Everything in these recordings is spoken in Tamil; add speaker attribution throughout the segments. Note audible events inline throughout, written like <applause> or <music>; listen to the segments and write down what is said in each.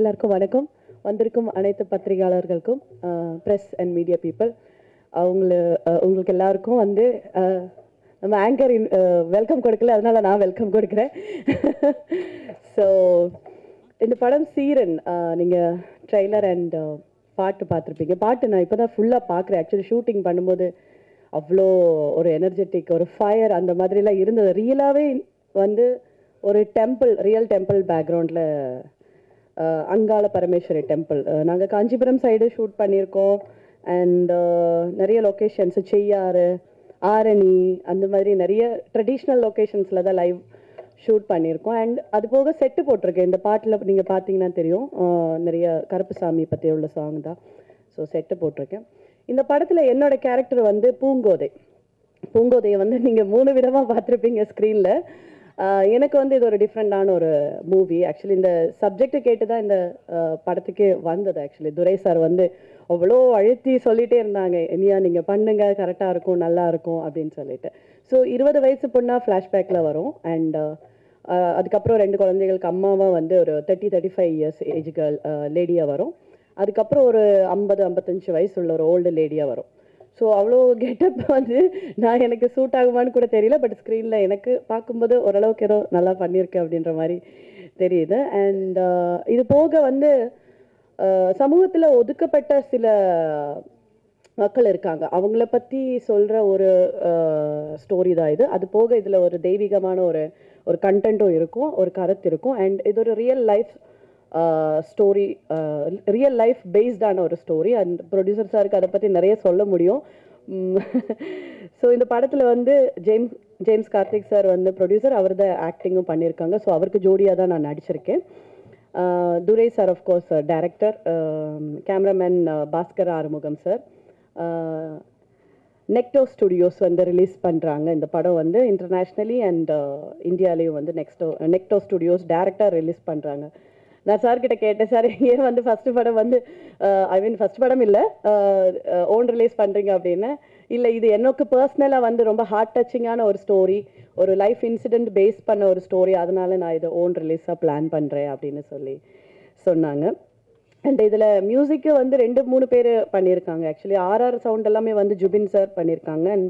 Speaker 1: எல்லாருக்கும் வணக்கம். வந்திருக்கும் அனைத்து பத்திரிகையாளர்களுக்கும் ப்ரெஸ் அண்ட் மீடியா பீப்புள் அவங்கள உங்களுக்கு எல்லாருக்கும் வந்து நம்ம ஆங்கர் வெல்கம் கொடுக்கல அதனால நான் வெல்கம் கொடுக்குறேன். ஸோ <laughs> இந்த படம் சீரன் நீங்கள் ட்ரெய்லர் அண்ட் பாட்டு பார்த்துருப்பீங்க. பாட்டு நான் இப்போ தான் ஃபுல்லாக பார்க்குறேன். ஆக்சுவலி ஷூட்டிங் பண்ணும்போது அவ்வளோ ஒரு எனர்ஜெட்டிக் ஒரு ஃபயர் அந்த மாதிரிலாம் இருந்தது. ரியலாகவே வந்து ஒரு டெம்பிள் ரியல் டெம்பிள் பேக்ரவுண்டில் அங்காள பரமேஸ்வரி டெம்பிள் நாங்கள் காஞ்சிபுரம் சைடு ஷூட் பண்ணியிருக்கோம். அண்ட் நிறைய லொக்கேஷன்ஸ் செய்யாறு ஆரணி அந்த மாதிரி நிறைய ட்ரெடிஷ்னல் லொக்கேஷன்ஸில் தான் லைவ் ஷூட் பண்ணியிருக்கோம். அண்ட் அது போக செட்டு போட்டிருக்கேன். இந்த பாட்டில் நீங்கள் பார்த்தீங்கன்னா தெரியும். நிறைய கருப்புசாமி பற்றி உள்ள சாங் தான். ஸோ செட்டு போட்டிருக்கேன். இந்த படத்தில் என்னோட கேரக்டர் வந்து பூங்கோதை. பூங்கோதையை வந்து நீங்கள் மூணு விதமாக பார்த்துருப்பீங்க ஸ்க்ரீனில் எனக்கு வந்து இது ஒரு டிஃப்ரெண்டான ஒரு மூவி ஆக்சுவலி இந்த சப்ஜெக்டை கேட்டு தான் இந்த படத்துக்கு வந்தது ஆக்சுவலி துரை சார் வந்து அவ்வளோ அழுத்தி சொல்லிகிட்டே இருந்தாங்க. இனியா நீங்கள் பண்ணுங்க. கரெக்டாக இருக்கும் நல்லா இருக்கும் அப்படின்னு சொல்லிட்டு. ஸோ இருபது வயசு பொண்ணாக ஃப்ளாஷ்பேக்கில் வரும். அண்ட் அதுக்கப்புறம் ரெண்டு குழந்தைகளுக்கு அம்மாவாக வந்து ஒரு thirty thirty five years age girl லேடியாக வரும். அதுக்கப்புறம் ஒரு ஐம்பது ஐம்பத்தஞ்சு வயசு உள்ள ஒரு ஓல்டு லேடியாக வரும். ஸோ அவ்வளோ கெட்டப் வந்து நான் எனக்கு சூட் ஆகுமான்னு கூட தெரியல பட் ஸ்க்ரீனில் எனக்கு பார்க்கும்போது ஓரளவுக்கு ஏதோ நல்லா பண்ணியிருக்கேன் அப்படின்ற மாதிரி தெரியுது. அண்ட் uh, இது போக வந்து சமூகத்தில் ஒதுக்கப்பட்ட சில மக்கள் இருக்காங்க. அவங்கள பற்றி சொல்கிற ஒரு ஸ்டோரி தான் இது. அது போக இதில் ஒரு தெய்வீகமான ஒரு ஒரு கண்டென்ட்டும் இருக்கும் ஒரு கருத்து இருக்கும். அண்ட் இது ஒரு real life story real life பேஸ்டான ஒரு ஸ்டோரி அண்ட் ப்ரொடியூசர் சாருக்கு அதை பற்றி நிறைய சொல்ல முடியும். ஸோ இந்த படத்தில் வந்து ஜேம்ஸ் ஜேம்ஸ் கார்த்திக் சார் வந்து ப்ரொடியூசர் அவர் தான் ஆக்டிங்கும் பண்ணியிருக்காங்க ஸோ அவருக்கு ஜோடியாக தான் நான் நடிச்சிருக்கேன். Durai sir of course director cameraman Bhaskar Arumugam sir நெக்டோ studios வந்து ரிலீஸ் பண்ணுறாங்க இந்த படம் வந்து இன்டர்நேஷ்னலி அண்ட் இந்தியாலேயும் வந்து நெக்ஸ்டோ நெக்டோ ஸ்டுடியோஸ் டேரெக்டாக ரிலீஸ் பண்ணுறாங்க நான் சார்கிட்ட கேட்டேன் சார் ஏன் வந்து ஃபஸ்ட்டு படம் வந்து ஐ மீன் ஃபஸ்ட் படம் இல்லை ஓன் ரிலீஸ் பண்ணுறீங்க அப்படின்னு. இல்லை இது எனக்கு பர்சனலாக வந்து ரொம்ப ஹார்ட் டச்சிங்கான ஒரு ஸ்டோரி ஒரு லைஃப் இன்சிடென்ட் பேஸ் பண்ண ஒரு ஸ்டோரி அதனால நான் இதை ஓன் ரிலீஸாக பிளான் பண்ணுறேன் அப்படின்னு சொல்லி சொன்னாங்க. அண்ட் இதில் மியூசிக்கு வந்து ரெண்டு மூணு பேர் பண்ணியிருக்காங்க. ஆக்சுவலி ஆர்ஆர் சவுண்ட் எல்லாமே வந்து ஜுபின் சார் பண்ணியிருக்காங்க. And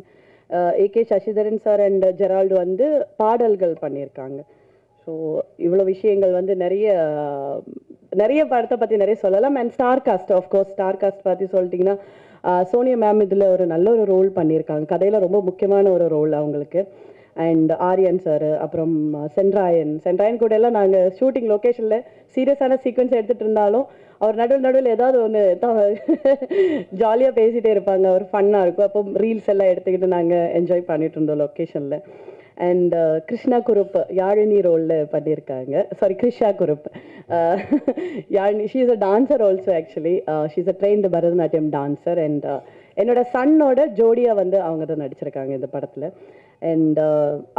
Speaker 1: AK Sasidharan sir and Gerald வந்து பாடல்கள் பண்ணியிருக்காங்க. ஸோ இவ்வளோ விஷயங்கள் வந்து நிறைய நிறைய படத்தை பற்றி நிறைய சொல்லலாம். And star cast of course star cast பற்றி சொல்லிட்டிங்கன்னா சோனியா மேம் இதில் ஒரு நல்ல ஒரு ரோல் பண்ணியிருக்காங்க. கதையில் ரொம்ப முக்கியமான ஒரு ரோல் அவங்களுக்கு. அண்ட் ஆரியன் சார் அப்புறம் சென்ட்ராயன் சென்ட்ராயன் கூட எல்லாம் நாங்கள் ஷூட்டிங் லொக்கேஷனில் சீரியஸான சீக்வன்ஸ் எடுத்துகிட்டு இருந்தாலும் அவர் நடுவில் நடுவில் ஏதாவது ஒன்று ஜாலியாக <laughs> பேசிகிட்டே இருப்பாங்க. ஒரு ஃபன்னாக இருக்கும். அப்போ ரீல்ஸ் எல்லாம் எடுத்துக்கிட்டு நாங்கள் என்ஜாய் பண்ணிகிட்டு இருந்தோம் லொக்கேஷனில் அண்ட் கிருஷ்ணா குருப் யாழினி ரோலில் பண்ணியிருக்காங்க sorry Krishna Kurup Yazhini she is a dancer also actually she is a trained Bharatanatyam dancer and என்னோட சன்னோட ஜோடியாக வந்து அவங்க தான் நடிச்சிருக்காங்க இந்த படத்தில். And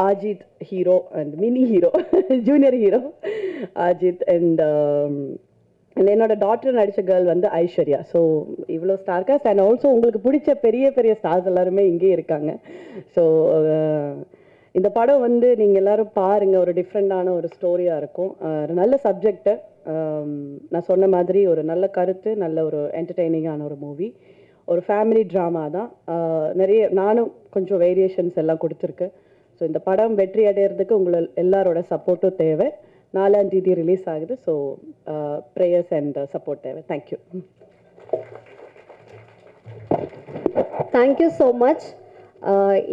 Speaker 1: Aajith hero and mini hero junior hero Aajith and என்னோட டாக்டர் நடித்த கேர்ள் வந்து ஐஸ்வர்யா. ஸோ இவ்வளோ ஸ்டார் காஸ்ட் அண்ட் ஆல்சோ உங்களுக்கு பிடிச்ச பெரிய பெரிய ஸ்டார்ஸ் எல்லாருமே இங்கே இருக்காங்க. ஸோ uh, இந்த படம் வந்து நீங்கள் எல்லாரும் பாருங்க ஒரு டிஃப்ரெண்டான ஒரு ஸ்டோரியாக இருக்கும். ஒரு நல்ல சப்ஜெக்ட்டு நான் சொன்ன மாதிரி ஒரு நல்ல கருத்து நல்ல ஒரு என்டர்டெய்னிங்கான ஒரு மூவி ஒரு ஃபேமிலி ட்ராமா தான். நிறைய நானும் கொஞ்சம் வேரியேஷன்ஸ் எல்லாம் கொடுத்துருக்கேன் ஸோ இந்த படம் வெற்றி அடையிறதுக்கு உங்களை எல்லாரோட சப்போர்ட்டும் தேவை. நாலாம் தேதி ரிலீஸ் ஆகுது. ஸோ ப்ரேயர்ஸ் அண்ட் சப்போர்ட் தேவை. Thank you
Speaker 2: thank you so much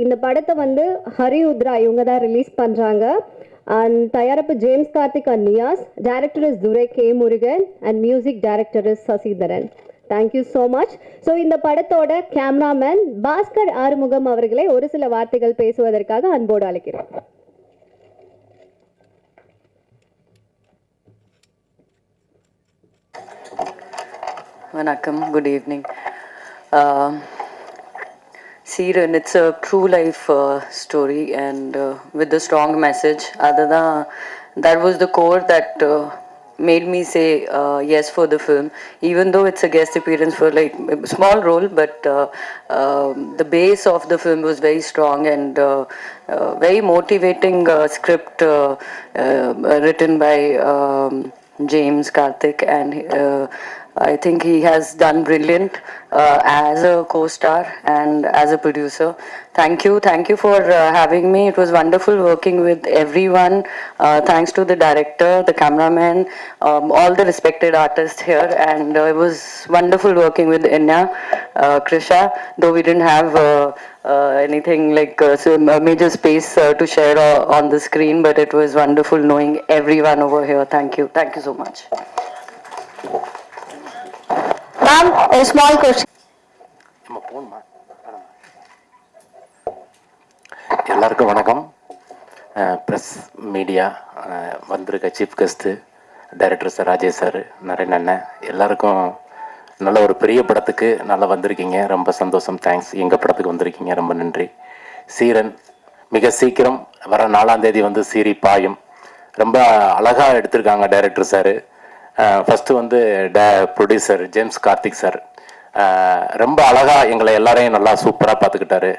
Speaker 2: இந்த படத்தை வந்து ஹரி உத்ரா இவங்க தான் ரிலீஸ் பண்ணுறாங்க அண்ட் தயாரிப்பு James Karthik and Niyas. Director is Durai K Murugan. And music director is Sasidharan. Thank you so much so இந்த படத்தோட கேமராமேன் பாஸ்கர் ஆறுமுகம் அவர்களை ஒரு சில வார்த்தைகள் பேசுவதற்காக அன்போடு அழைக்கிறேன்
Speaker 3: வணக்கம். Good evening Siren, it's a true life uh, story and uh, with a strong message. That was the core that uh, made me say yes for the film, even though it's a guest appearance for like small role, but um the base of the film was very strong and very motivating script written by. Um, James Karthik, and I think he has done brilliant uh, as a co-star and as a producer. Thank you, thank you for uh, having me. It was wonderful working with everyone. Uh, thanks to the director, the cameraman, um, all the respected artists here, and uh, it was wonderful working with Inya, uh, Krisha. Though we didn't have uh, anything like so major space to share on the screen, but it was wonderful knowing everyone over here. Thank you, thank you so much.
Speaker 2: Ma'am ஒரு ஸ்மால் கொஸ்டின்
Speaker 4: நம்ம போகணுமா எல்லாருக்கும் வணக்கம். ப்ரெஸ் மீடியா வந்திருக்க chief guest director sir Rajesh sir Naren அண்ணன் எல்லாருக்கும் நல்ல ஒரு பெரிய படத்துக்கு நல்லா வந்திருக்கீங்க. ரொம்ப சந்தோஷம். தேங்க்ஸ் எங்கள் படத்துக்கு வந்திருக்கீங்க. ரொம்ப நன்றி. சீரன் மிக சீக்கிரம் வர நாலாம் தேதி வந்து சீரி பாயும். ரொம்ப அழகாக எடுத்திருக்காங்க டைரக்டர் சார் ஃபஸ்ட்டு வந்து ட ப்ரொடியூசர் ஜேம்ஸ் கார்த்திக் சார். ரொம்ப அழகாக எங்களை எல்லாரையும் நல்லா சூப்பராக பார்த்துக்கிட்டாரு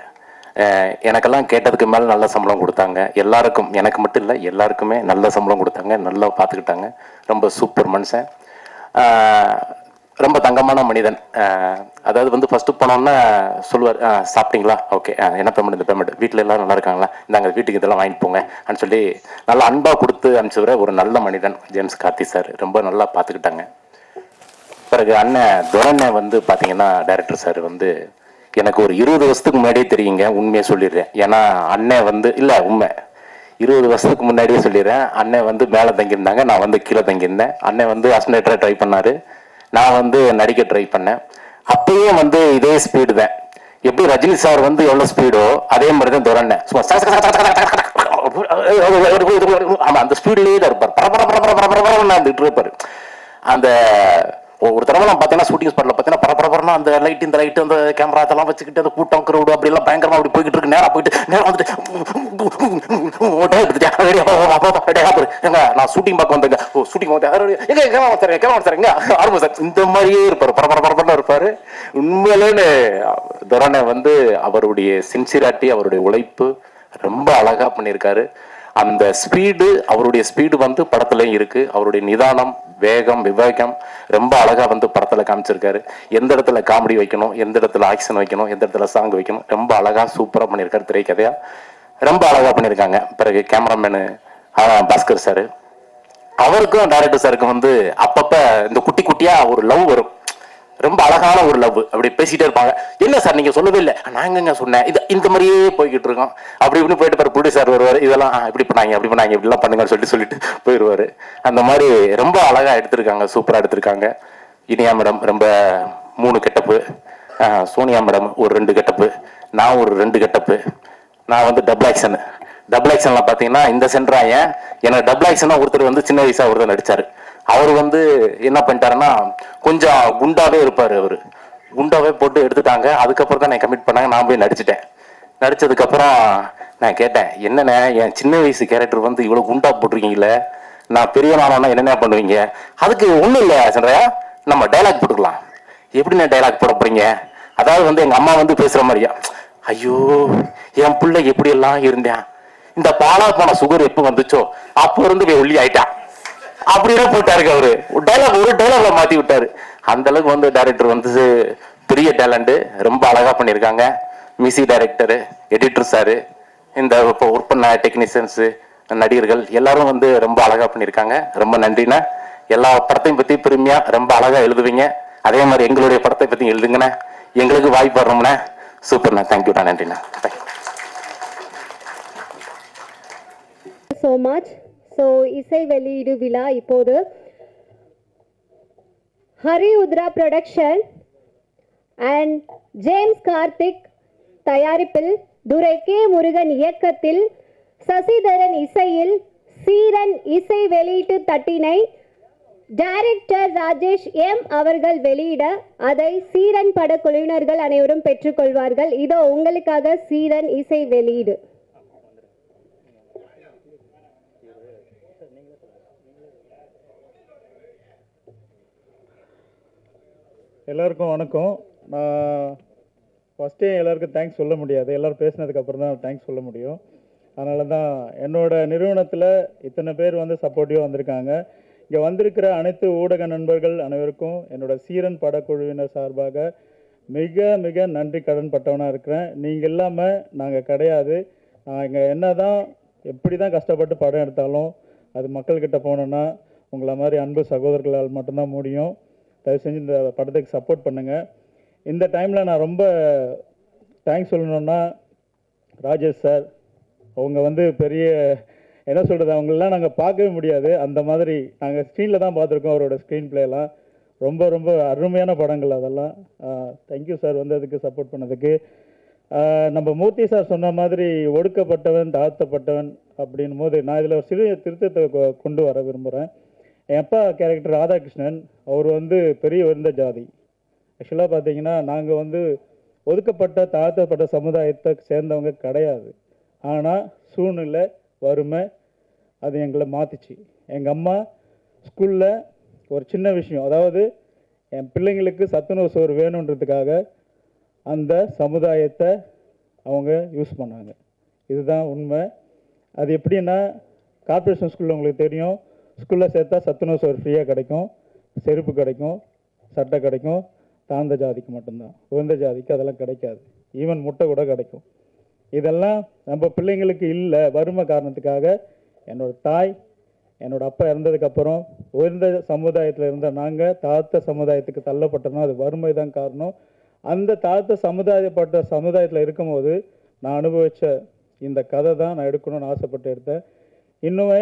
Speaker 4: எனக்கெல்லாம் கேட்டதுக்கு மேலே நல்ல சம்பளம் கொடுத்தாங்க. எல்லாருக்கும் எனக்கு மட்டும் இல்லை எல்லாருக்குமே நல்ல சம்பளம் கொடுத்தாங்க நல்லா பார்த்துக்கிட்டாங்க ரொம்ப சூப்பர் மனுஷன். ரொம்ப தங்கமான மனிதன். அதாவது வந்து ஃபஸ்ட்டு போனோன்னா சொல்லுவார் சாப்பிட்டீங்களா? ஓகே என்ன பேமெண்ட் இந்த பேமெண்ட் வீட்டில் எல்லாம் நல்லா இருக்காங்களா? இந்தாங்க வீட்டுக்கு இதெல்லாம் வாங்கிட்டு போங்க அப்படின்னு சொல்லி நல்லா அன்பாக கொடுத்து அனுப்பிச்சுவர ஒரு நல்ல மனிதன் ஜேம்ஸ் கார்த்தி சார். ரொம்ப நல்லா பார்த்துக்கிட்டாங்க. பிறகு அண்ணன் துரண்ணன் வந்து பார்த்தீங்கன்னா டைரக்டர் சார் வந்து எனக்கு ஒரு இருபது வருஷத்துக்கு முன்னாடியே தெரியுங்க உண்மையை சொல்லிடுறேன். ஏன்னா அண்ணன் வந்து இல்லை உண்மை. இருபது வருஷத்துக்கு முன்னாடியே சொல்லிடுறேன். அண்ணன் வந்து மேலே தங்கியிருந்தாங்க நான் வந்து கீழே தங்கியிருந்தேன். அண்ணன் வந்து அஸ்னேட்டராக ட்ரை பண்ணார். நான் வந்து நடிக்க ட்ரை பண்ணேன் அப்பயும் வந்து இதே ஸ்பீடு தான் எப்படி ரஜினி சார் வந்து எவ்வளோ ஸ்பீடோ அதே மாதிரி தான் துரண்ணன் சும்மா ஆமா அந்த ஸ்பீட்லேயே தான் இருப்பார் பரபர பரபர வந்துட்டு இருப்பார் அந்த ஒரு தடவை நான் பார்த்தீங்கன்னா ஷூட்டிங் ஸ்பாட்ல பார்த்தீங்கன்னா பரபரப்பரனா அந்த லைட் இந்த லைட் அந்த கேமரா அதெல்லாம் வச்சுக்கிட்டு அந்த கூட்டம் crowd அப்படி எல்லாம் பயங்கரமா அப்படி போய்கிட்டு இருக்கு. நேரா போயிட்டு நேரம் வந்துட்டு அப்பா, நான் ஷூட்டிங் பார்க்க வந்தேங்க. ஓ ஷூட்டிங் வந்து எங்க கேமரா சார் கேமரா சார் எங்க? ஆரம்பம் சார். இந்த மாதிரியே இருப்பாரு. பரபர பரபரன்னு இருப்பாரு. உண்மையிலேன்னு துரனை வந்து அவருடைய சின்சிராட்டி அவருடைய உழைப்பு ரொம்ப அழகா பண்ணியிருக்காரு. அந்த ஸ்பீடு அவருடைய ஸ்பீடு வந்து படத்துலயும் இருக்கு. அவருடைய நிதானம் வேகம் விவேகம் ரொம்ப அழகா வந்து படத்தில் காமிச்சிருக்காரு. எந்த இடத்துல காமெடி வைக்கணும் எந்த இடத்துல ஆக்ஷன் வைக்கணும் எந்த இடத்துல சாங் வைக்கணும் ரொம்ப அழகா சூப்பராக பண்ணியிருக்காரு திரைக்கதையாக ரொம்ப அழகா பண்ணியிருக்காங்க பிறகு கேமராமேனு பாஸ்கர் சார் அவருக்கும் டேரக்டர் சாருக்கும் வந்து அப்பப்போ இந்த குட்டி குட்டியா ஒரு லவ் வரும். ரொம்ப அழகான ஒரு லவ் அப்படி பேசிட்டே இருப்பாங்க. என்ன சார் நீங்க சொல்லவே இல்லை. நாங்க சொன்னேன்? இது இந்த மாதிரியே போய்கிட்டு இருக்கோம். அப்படி இப்படி போயிட்டு பாரு சார் வருவார். இதெல்லாம் இப்படி பண்ணாங்க அப்படி பண்ணாங்க இப்படிலாம் பண்ணுங்கன்னு சொல்லிட்டு சொல்லிட்டு போயிடுவாரு அந்த மாதிரி ரொம்ப அழகா எடுத்திருக்காங்க சூப்பரா எடுத்திருக்காங்க. இனியா மேடம் ரொம்ப மூணு கெட்டப்பு. சோனியா மேடம் ஒரு ரெண்டு கெட்டப்பு. நான் ஒரு ரெண்டு கெட்டப்பு. நான் வந்து டபுள் ஆக்ஷன் டபுள் ஆக்ஷன்லாம் பார்த்தீங்கன்னா இந்த சென்ட்ராயன் எனக்கு டபுள் ஆக்ஷனாக ஒருத்தர் வந்து சின்ன வயசாக ஒருத்தர் நடிச்சாரு. அவர் வந்து என்ன பண்ணிட்டாருன்னா கொஞ்சம் குண்டாவே இருப்பாரு அவரு. குண்டாவே போட்டு எடுத்துட்டாங்க. அதுக்கப்புறம் தான் நான் கமிட் பண்ணாங்க. நான் போய் நடிச்சிட்டேன். நடிச்சதுக்கு அப்புறம் நான் கேட்டேன் என்னண்ணே என் சின்ன வயசு கேரக்டர் வந்து இவ்வளவு குண்டா போட்டிருக்கீங்களே நான் பெரிய நானா என்னென்ன பண்ணுவீங்க? அதுக்கு ஒண்ணும் இல்லை சந்திரயா. நம்ம டைலாக் போட்டுக்கலாம். எப்படிண்ணே டைலாக் போட போறீங்க? அதாவது வந்து எங்க அம்மா வந்து பேசுற மாதிரியா? ஐயோ என் பிள்ளை எப்படி எல்லாம் இருந்தேன்? இந்த பாலா போன சுகர் எப்போ வந்துச்சோ? அப்போ இருந்து போய் ஒல்லி ஆயிட்டான் அப்படிதான் போயிட்டாருக்கு அவரு. டைலாக் ஒரு டைலாக்ல மாத்தி விட்டாரு. அந்த அளவுக்கு வந்து டைரக்டர் வந்து பெரிய டேலண்ட் ரொம்ப அழகா பண்ணியிருக்காங்க. மியூசிக் டைரக்டரு எடிட்டர் சாரு இந்த இப்போ ஒர்க் பண்ண டெக்னீஷியன்ஸ் நடிகர்கள் எல்லாரும் வந்து ரொம்ப அழகா பண்ணியிருக்காங்க. ரொம்ப நன்றிண்ணா. எல்லா படத்தையும் பத்தி பெருமையா ரொம்ப அழகா எழுதுவீங்க. அதே மாதிரி எங்களுடைய படத்தை பத்தி எழுதுங்கண்ணே. எங்களுக்கு வாய்ப்பு வரணும்ண்ணே சூப்பர்ண்ணா. தேங்க்யூண்ணா நன்றிண்ணா. தேங்க்யூ
Speaker 2: ஸோ மச் ஸோ இசை வெளியீடு விழா இப்போது. Hari Uthra production and James Karthik தயாரிப்பில் துரை கே முருகன் இயக்கத்தில் சசிதரன் இசையில் சீரன் இசை வெளியீட்டு தட்டினை டைரக்டர் ராஜேஷ் எம் அவர்கள் வெளியிட அதை சீரன் படக்குழுவினர்கள் அனைவரும் பெற்றுக்கொள்வார்கள் இதோ உங்களுக்காக சீரன் இசை வெளியீடு.
Speaker 5: எல்லாருக்கும் வணக்கம். நான் ஃபஸ்ட்டே எல்லாருக்கும் தேங்க்ஸ் சொல்ல முடியாது. எல்லோரும் பேசினதுக்கப்புறம் தான் தேங்க்ஸ் சொல்ல முடியும். அதனால தான் என்னோட நிறுவனத்தில் இத்தனை பேர் வந்து சப்போர்ட்டிவாக வந்திருக்காங்க. இங்கே வந்திருக்கிற அனைத்து ஊடக நண்பர்கள் அனைவருக்கும் என்னோடய சீரன் படக்குழுவினர் சார்பாக மிக மிக நன்றி கடன் பட்டவனாக இருக்கிறேன். நீங்கள் இல்லாமல் நாங்கள் கிடையாது. இங்கே என்ன தான் எப்படி தான் கஷ்டப்பட்டு படம் எடுத்தாலும் அது மக்கள்கிட்ட போனோன்னா உங்களை மாதிரி அன்பு சகோதரர்களால் மட்டும்தான் முடியும். தயவு செஞ்சு இந்த படத்துக்கு சப்போர்ட் பண்ணுங்கள் இந்த டைமில் நான் ரொம்ப தேங்க்ஸ் சொல்லணுன்னா ராஜேஷ் சார் அவங்க வந்து பெரிய என்ன சொல்கிறது அவங்களெலாம் நாங்கள் பார்க்கவே முடியாது. அந்த மாதிரி நாங்கள் ஸ்க்ரீனில் தான் பார்த்துருக்கோம் அவரோட ஸ்க்ரீன் பிளேலாம் ரொம்ப ரொம்ப அருமையான படங்கள் அதெல்லாம். தேங்க்யூ சார் வந்து அதுக்கு சப்போர்ட் பண்ணதுக்கு. நம்ம மூர்த்தி சார் சொன்ன மாதிரி ஒடுக்கப்பட்டவன் தாழ்த்தப்பட்டவன் அப்படின்னும் போது நான் இதில் ஒரு சிறு திருத்தத்தை கொ- கொண்டு வர விரும்புகிறேன் என் அப்பா கேரக்டர் ராதாகிருஷ்ணன். அவர் வந்து பெரிய உயர்ந்த ஜாதி. ஆக்சுவலாக பார்த்தீங்கன்னா நாங்கள் வந்து ஒதுக்கப்பட்ட தாழ்த்தப்பட்ட சமுதாயத்தை சேர்ந்தவங்க கிடையாது. ஆனால் சூழ்நிலை வறுமை அது எங்களை மாற்றிச்சு எங்கள் அம்மா ஸ்கூலில் ஒரு சின்ன விஷயம். அதாவது என் பிள்ளைங்களுக்கு சத்துணவு சோறு வேணுன்றதுக்காக அந்த சமுதாயத்தை அவங்க யூஸ் பண்ணாங்க. இதுதான் உண்மை. அது எப்படின்னா கார்ப்பரேஷன் ஸ்கூலில் உங்களுக்கு தெரியும். ஸ்கூலில் சேர்த்தா சத்துணவு சோறு ஃப்ரீயாக கிடைக்கும். செருப்பு கிடைக்கும். சட்டை கிடைக்கும். தாழ்ந்த ஜாதிக்கு மட்டும்தான். உயர்ந்த ஜாதிக்கு அதெல்லாம் கிடைக்காது. ஈவன் முட்டை கூட கிடைக்கும். இதெல்லாம் நம்ம பிள்ளைங்களுக்கு இல்லை. வறுமை காரணத்துக்காக என்னோட தாய் என்னோட அப்பா இறந்ததுக்கப்புறம் உயர்ந்த சமுதாயத்தில் இருந்த நாங்கள் தாழ்த்த சமுதாயத்துக்கு தள்ளப்பட்டோம்னா அது வறுமை தான் காரணம். அந்த தாழ்த்த சமுதாயப்பட்ட சமுதாயத்தில் இருக்கும்போது நான் அனுபவித்த இந்த கதை தான் நான் எடுக்கணும்னு ஆசைப்பட்டு எடுத்தேன். இன்னுமே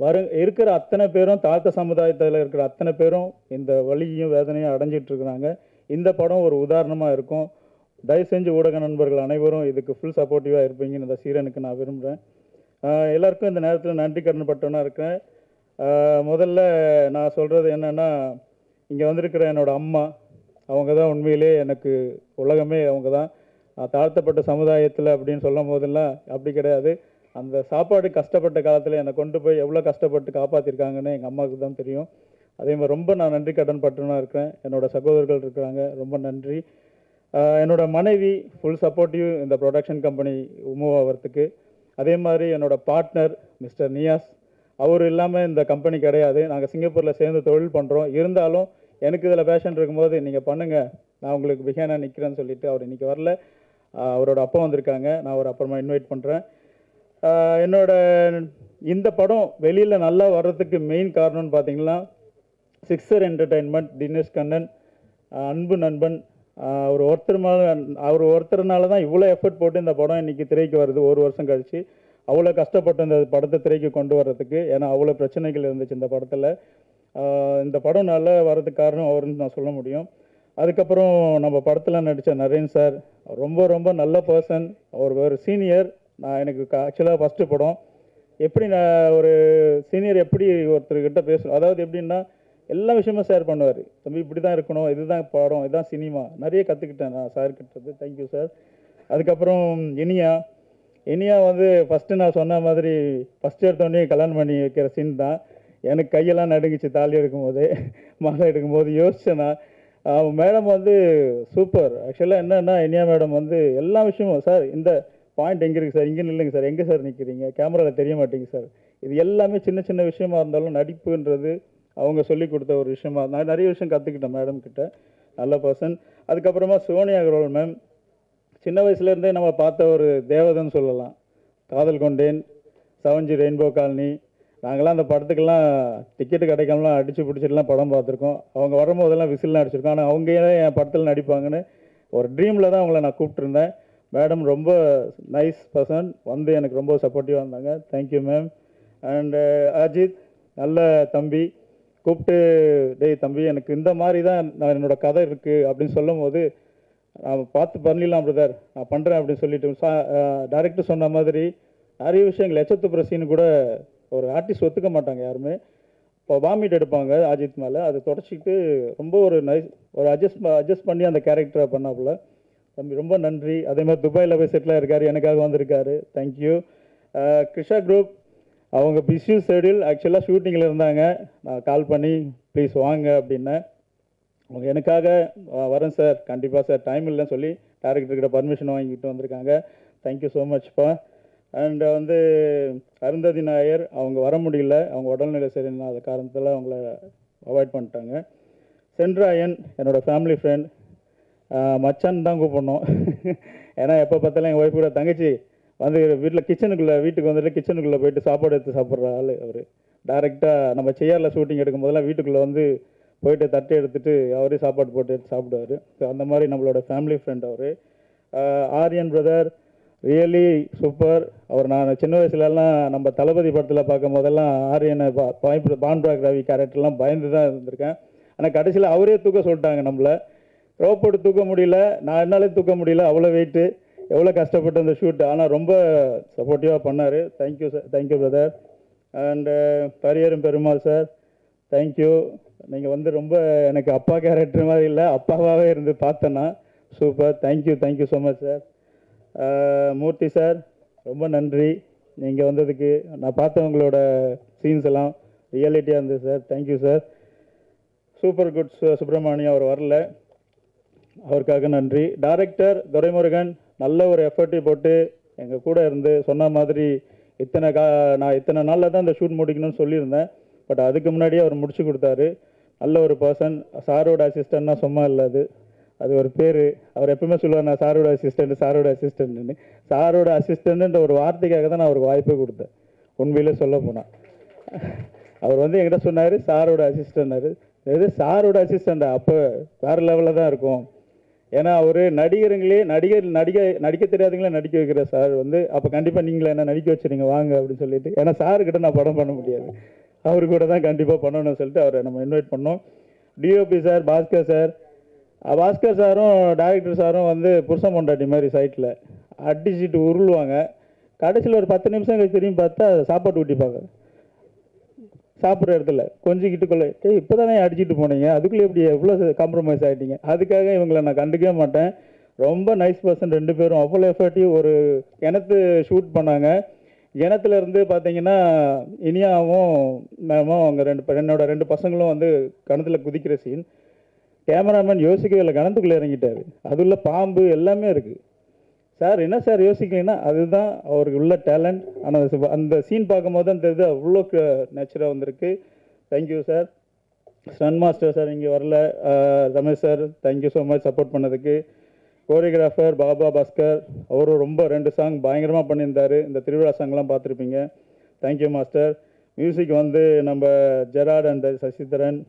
Speaker 5: வரு இருக்கிற அத்தனை பேரும் தாழ்த்த சமுதாயத்தில் இருக்கிற அத்தனை பேரும் இந்த வழியையும் வேதனையும் அடைஞ்சிட்டு இருக்கிறாங்க. இந்த படம் ஒரு உதாரணமாக இருக்கும். தயவு செஞ்சு ஊடக நண்பர்கள் அனைவரும் இதுக்கு ஃபுல் சப்போர்ட்டிவாக இருப்பீங்கன்னு இந்த சீரனுக்கு நான் விரும்புகிறேன் எல்லாருக்கும் இந்த நேரத்தில் நன்றி கடன் பட்டவனாக இருக்கேன் முதல்ல நான் சொல்கிறது என்னென்னா இங்கே வந்திருக்கிற என்னோட அம்மா அவங்க தான் உண்மையிலே எனக்கு உலகமே அவங்க தான் தாழ்த்தப்பட்ட சமுதாயத்தில் அப்படின்னு சொல்லும் போதெல்லாம் அப்படி கிடையாது. அந்த சாப்பாடு கஷ்டப்பட்ட காலத்தில் என்னை கொண்டு போய் எவ்வளோ கஷ்டப்பட்டு காப்பாற்றிருக்காங்கன்னு எங்கள் அம்மாவுக்கு தான் தெரியும். அதே மாதிரி ரொம்ப நான் நன்றி கடன் பட்டவனாக இருக்கிறேன். என்னோட சகோதரர்கள் இருக்கிறாங்க. ரொம்ப நன்றி. என்னோட மனைவி ஃபுல் சப்போர்ட்டிவ் இந்த ப்ரொடக்ஷன் கம்பெனி மூவ் ஆகிறதுக்கு அதே மாதிரி என்னோடய பார்ட்னர் மிஸ்டர் நியாஸ் அவர் இல்லாமல் இந்த கம்பெனி கிடையாது. நாங்கள் சிங்கப்பூரில் சேர்ந்து தொழில் பண்ணுறோம் இருந்தாலும் எனக்கு இதில் பேஷன் இருக்கும்போது நீங்கள் பண்ணுங்கள் நான் உங்களுக்கு பிஹேனாக நிற்கிறேன்னு சொல்லிவிட்டு அவர் இன்றைக்கி வரல. அவரோட அப்பா வந்திருக்காங்க. நான் அவர் அப்புறமா இன்வைட் பண்ணுறேன் என்னோட இந்த படம் வெளியில் நல்லா வர்றதுக்கு மெயின் காரணம்னு பார்த்தீங்கன்னா சிக்ஸர் என்டர்டைன்மெண்ட் தினேஷ் கண்ணன் அன்பு நண்பன் அவர் ஒருத்தர் மேலே அவர் ஒருத்தர்னால தான் இவ்வளோ எஃபர்ட் போட்டு இந்த படம் இன்றைக்கி திரைக்கு வருது. ஒரு வருஷம் கழித்து அவ்வளோ கஷ்டப்பட்டு இந்த படத்தை திரைக்கு கொண்டு வர்றதுக்கு ஏன்னா அவ்வளோ பிரச்சனைகள் இருந்துச்சு இந்த படத்தில். இந்த படம் நல்லா வர்றதுக்கு காரணம் அவருன்னு நான் சொல்ல முடியும். அதுக்கப்புறம் நம்ம படத்தில் நடித்த நரேன் சார் ரொம்ப ரொம்ப நல்ல பர்சன் அவர் ஒரு சீனியர் நான் எனக்கு ஆக்சுவலாக ஃபஸ்ட்டு படம். எப்படி நான் ஒரு சீனியர் எப்படி ஒருத்தர்கிட்ட பேசணும்? அதாவது எப்படின்னா எல்லா விஷயமும் ஷேர் பண்ணுவார். தம்பி இப்படி தான் இருக்கணும். இதுதான் படம். இதுதான் சினிமா நிறைய கற்றுக்கிட்டேன் நான் சார் கிட்டது. தேங்க்யூ சார் அதுக்கப்புறம் இனியா. இனியா வந்து ஃபஸ்ட்டு நான் சொன்ன மாதிரி ஃபஸ்ட்டு எடுத்தோடனே கல்யாணம் பண்ணி வைக்கிற சீன் தான். எனக்கு கையெல்லாம் நடுங்கிச்சு தாலி எடுக்கும்போது. <laughs> மாலை எடுக்கும்போது யோசிச்சேன் நான் மேடம் வந்து சூப்பர் ஆக்சுவலாக என்னன்னா இனியா மேடம் வந்து எல்லா விஷயமும் சார் இந்த பாயிண்ட் எங்கே இருக்குது சார் இங்கே இல்லைங்க சார் எங்கே சார் நிற்கிறீங்க கேமராவில் தெரிய மாட்டேங்க சார் இது எல்லாமே சின்ன சின்ன விஷயமா இருந்தாலும் நடிப்புன்றது அவங்க சொல்லி கொடுத்த ஒரு விஷயமா நான் நிறைய விஷயம் கற்றுக்கிட்டேன் மேடம் கிட்ட. நல்ல பர்சன் அதுக்கப்புறமா சோனியா அகர்வால் மேம் சின்ன வயசுலேருந்தே நம்ம பார்த்த ஒரு தேவதைன்னு சொல்லலாம். காதல் கொண்டேன் சவஞ்சி ரெயின்போ காலனி நாங்களாம் அந்த படத்துக்கெல்லாம் டிக்கெட்டு கிடைக்காமலாம் அடித்து பிடிச்சிட்டுலாம் படம் பார்த்துருக்கோம். அவங்க வரும்போதெல்லாம் விசில்லாம் அடிச்சிருக்கோம். ஆனால் அவங்க ஏன் என் படத்தில் நடிப்பாங்கன்னு ஒரு ட்ரீமில் தான் அவங்கள நான் கூப்பிட்டுருந்தேன். மேடம் ரொம்ப நைஸ் பர்சன் வந்து எனக்கு ரொம்ப சப்போர்ட்டிவாக இருந்தாங்க. தேங்க்யூ மேம் அண்டு அஜித் நல்ல தம்பி. கூப்பிட்டு டேய் தம்பி எனக்கு இந்த மாதிரி தான் நான் என்னோட கதை இருக்குது அப்படின்னு சொல்லும் போது நான் பார்த்து பண்ணிடலாம் பிரதர் நான் பண்ணுறேன் அப்படின்னு சொல்லிட்டு சா டேரக்டர் சொன்ன மாதிரி நிறைய விஷயங்கள் எச்சத்து பிரசின்னு கூட ஒரு ஆர்டிஸ்ட் ஒத்துக்க மாட்டாங்க யாருமே. இப்போ வாமிட் எடுப்பாங்க அஜித் மேலே. அதை தொடச்சிக்கிட்டு ரொம்ப ஒரு நைஸ் ஒரு அட்ஜஸ்ட் அட்ஜஸ்ட் பண்ணி அந்த கேரக்டரை பண்ணாப்புல. தம்பி ரொம்ப நன்றி. அதே மாதிரி துபாயில் போய் செட்டில் இருக்கார் எனக்காக வந்திருக்காரு. தேங்க்யூ கிருஷா குரூப் அவங்க பிஸி ஷெடியூல் ஆக்சுவலாக ஷூட்டிங்கில் இருந்தாங்க. நான் கால் பண்ணி ப்ளீஸ் வாங்க அப்படின்னேன். அவங்க எனக்காக வரேன் சார் கண்டிப்பாக சார் டைம் இல்லைன்னு சொல்லி டேரக்டர்கிட்ட பர்மிஷன் வாங்கிட்டு வந்திருக்காங்க. தேங்க்யூ ஸோ மச்ப்பா அண்ட் வந்து அருந்ததி நாயர் அவங்க வர முடியல. அவங்க உடல்நிலை சரியில்லாத காரணத்தில் அவங்கள அவாய்ட் பண்ணிட்டாங்க. சென்ட்ராயன் என்னோடய ஃபேமிலி ஃப்ரெண்ட் மச்சான் தான் கூப்பிடணும். ஏன்னா எப்போ பார்த்தாலும் எங்கள் ஒய்ஃப் கூட தங்கச்சி வந்து வீட்டில் கிச்சனுக்குள்ளே வீட்டுக்கு வந்துட்டு கிச்சனுக்குள்ளே போயிட்டு சாப்பாடு எடுத்து சாப்பிட்ற ஆள் அவர். டைரெக்டாக நம்ம செய்யாரில் ஷூட்டிங் எடுக்கும் போதெல்லாம் வீட்டுக்குள்ளே வந்து போயிட்டு தட்டு எடுத்துட்டு அவரே சாப்பாடு போட்டு எடுத்து சாப்பிடுவார். ஸோ அந்த மாதிரி நம்மளோட ஃபேமிலி ஃப்ரெண்ட் அவர். ஆரியன் பிரதர் ரியலி சூப்பர் அவர் நான் சின்ன வயசுலலாம் நம்ம தளபதி படத்தில் பார்க்கும் போதெல்லாம் ஆரியனை பா- பாண்ட்ராக் ரவி கேரக்டர்லாம் பயந்து தான் இருந்திருக்கேன். ஆனால் கடைசியில் அவரே தூக்க சொல்லிட்டாங்க நம்மளை. ரோப் போட்டு தூக்க முடியல. நான் என்னாலே தூக்க முடியல. அவ்வளோ வெயிட்டு எவ்வளோ கஷ்டப்பட்டு அந்த ஷூட் ஆனால் ரொம்ப சப்போர்ட்டிவாக பண்ணார். Thank you sir thank you brother and பரியரும் Perumal sir thank you நீங்கள் வந்து ரொம்ப எனக்கு அப்பா கேரக்டர் மாதிரி இல்லை. அப்பாவாகவே இருந்து பார்த்தேன்னா super thank you thank you so much sir Murthy sir ரொம்ப நன்றி. நீங்கள் வந்ததுக்கு நான் பார்த்தவங்களோட சீன்ஸ் எல்லாம் ரியாலிட்டியாக இருந்தது sir thank you sir super good Subramaniam அவர் வரல. அவருக்காக நன்றி. டைரக்டர் துரைமுருகன் நல்ல ஒரு எஃபர்ட்டை போட்டு எங்கள் கூட இருந்து சொன்ன மாதிரி இத்தனை கா நான் இத்தனை நாளில் தான் இந்த ஷூட் முடிக்கணும்னு சொல்லியிருந்தேன். பட் அதுக்கு முன்னாடியே அவர் முடிச்சு கொடுத்தாரு. நல்ல ஒரு பர்சன் சாரோட அசிஸ்டன்ட்னா சும்மா இல்லை அது. அது ஒரு பேர். அவர் எப்பவுமே சொல்லுவார் நான் சாரோட அசிஸ்டண்ட் சாரோட அசிஸ்டன்ட்னு சாரோட அசிஸ்டன்ட்டுன்ற ஒரு வார்த்தைக்காக தான் நான் அவருக்கு வாய்ப்பே கொடுத்தேன். உண்மையிலே சொல்ல போனால் அவர் வந்து என்கிட்ட சொன்னார் சாரோட அசிஸ்டன்ட்னாரு எது சாரோட அசிஸ்டண்ட்டா அப்போ வேறு லெவலில் தான் இருக்கும். ஏன்னா அவர் நடிகருங்களே நடிகர் நடிக நடிக்க தெரியாதவங்களே நடிக்க வைக்கிற சார் வந்து அப்போ கண்டிப்பாக நீங்களே என்ன நடிக்க வச்சுருங்க வாங்க அப்படின்னு சொல்லிட்டு ஏன்னா சாருக்கிட்ட நான் படம் பண்ண முடியாது. அவரு கூட தான் கண்டிப்பாக பண்ணணும்னு சொல்லிட்டு அவரை நம்ம இன்வைட் பண்ணோம். DOP sir Bhaskar sir Bhaskar சாரும் டைரக்டர் சாரும் வந்து புருஷன் பொண்டாட்டி மாதிரி சைட்டில் அடிச்சுட்டு உருளுவாங்க. கடைசியில் ஒரு பத்து நிமிஷம் திரும்பி பார்த்தா சாப்பாடு ஊட்டிப்பாங்க. சாப்பிட்ற இடத்துல கொஞ்சிக்கிட்டு கொள்ள ஏய் இப்போ தானே அடிச்சிட்டு போனீங்க? அதுக்குள்ளே எப்படி எவ்வளோ காம்ப்ரமைஸ் ஆகிட்டீங்க அதுக்காக இவங்களை நான் கண்டுக்கவே மாட்டேன். ரொம்ப நைஸ் பர்சன் ரெண்டு பேரும். அவ்வளோ எஃபர்ட்டிவ் ஒரு கிணத்து ஷூட் பண்ணாங்க. கிணத்துல இருந்து பார்த்தீங்கன்னா இனியாவும் மேமும் அவங்க ரெண்டு என்னோட ரெண்டு பசங்களும் வந்து கிணத்துல குதிக்கிற சீன் கேமராமேன் யோசிக்கவே இல்லை. கிணத்துக்குள்ளே இறங்கிட்டாரு. அதுள்ள பாம்பு எல்லாமே இருக்குது சார் என்ன சார் யோசிக்கலைன்னா அதுதான் அவருக்கு உள்ள டேலண்ட் ஆனால் அந்த சீன் பார்க்கும்போது தான் தெரியுது அவ்வளோ நேச்சராக வந்திருக்கு. தேங்க்யூ சார் சன் மாஸ்டர் சார் இங்கே வரல. Ramesh sir thank you so much support பண்ணதுக்கு. கோரியோகிராஃபர் பாபா பாஸ்கர் அவரும் ரொம்ப ரெண்டு சாங் பயங்கரமாக பண்ணியிருந்தாரு. இந்த திருவிழா சாங்லாம் பார்த்துருப்பீங்க. தேங்க்யூ மாஸ்டர் மியூசிக் வந்து நம்ம Gerard and Sasidharan.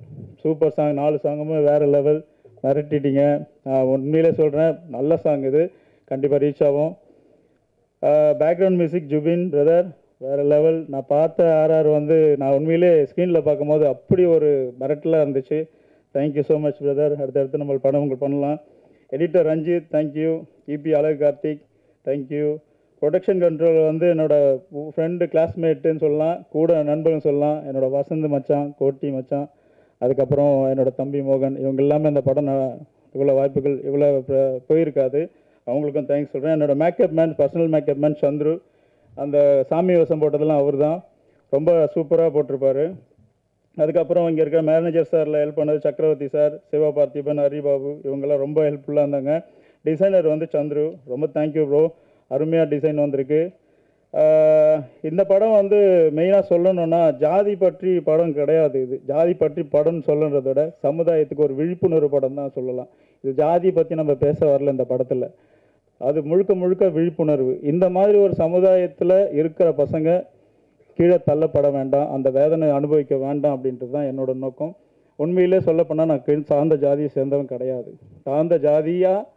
Speaker 5: Super song நாலு சாங்குமே வேறு லெவல் மிரட்டிட்டீங்க. நான் உண்மையிலே சொல்கிறேன் நல்ல சாங் இது. கண்டிப்பாக ரீச் ஆகும். பேக்ரவுண்ட் மியூசிக் ஜுபின் பிரதர் வேறு லெவல் நான் பார்த்த ஆர்ஆர் வந்து நான் உண்மையிலே ஸ்க்ரீனில் பார்க்கும்போது அப்படி ஒரு மிரட்டலாக இருந்துச்சு. தேங்க்யூ ஸோ மச் பிரதர் அடுத்தடுத்து நம்ம படம் உங்களுக்கு பண்ணலாம். எடிட்டர் ரஞ்சித் தேங்க்யூ இபி அழகு கார்த்திக் தேங்க்யூ ப்ரொடக்ஷன் கண்ட்ரோல் வந்து என்னோடய ஃப்ரெண்டு கிளாஸ்மேட்டுன்னு சொல்லலாம். கூட நண்பர்கள் சொல்லலாம். என்னோடய வசந்த் மச்சான் கோட்டி மச்சான் அதுக்கப்புறம் என்னோடய தம்பி மோகன் இவங்க எல்லாமே அந்த படம் இவ்வளோ வாய்ப்புகள் இவ்வளோ போயிருக்காது. அவங்களுக்கும் தேங்க்ஸ் சொல்கிறேன் என்னோட makeup man personal makeup man Chandru அந்த சாமி வேஷம் போட்டதெல்லாம் அவர் தான் ரொம்ப சூப்பராக போட்டிருப்பார். அதுக்கப்புறம் இங்கே இருக்க மேனேஜர் சாரில் ஹெல்ப் பண்ணது சக்கரவர்த்தி சார் சிவா பார்த்திபன் ஹரிபாபு இவங்கெல்லாம் ரொம்ப ஹெல்ப்ஃபுல்லாக இருந்தாங்க. டிசைனர் வந்து சந்துரு ரொம்ப தேங்க்யூ ப்ரோ அருமையாக டிசைன் வந்திருக்கு. இந்த படம் வந்து மெயினாக சொல்லணும்னா ஜாதி பற்றி படம் கிடையாது இது. ஜாதி பற்றி படம்னு சொல்லுன்றத விட சமுதாயத்துக்கு ஒரு விழிப்புணர்வு படம் தான் சொல்லலாம். இது ஜாதி பற்றி நம்ம பேச வரல இந்த படத்தில். அது முழுக்க முழுக்க விழிப்புணர்வு. இந்த மாதிரி ஒரு சமுதாயத்தில் இருக்கிற பசங்க கீழே தள்ளப்பட வேண்டாம். அந்த வேதனை அனுபவிக்க வேண்டாம் அப்படின்றது தான் என்னோட நோக்கம். உண்மையிலே சொல்லப்போனால் நான் கீழ் சார்ந்த ஜாதியை சேர்ந்தவன் கிடையாது. சார்ந்த ஜாதியாக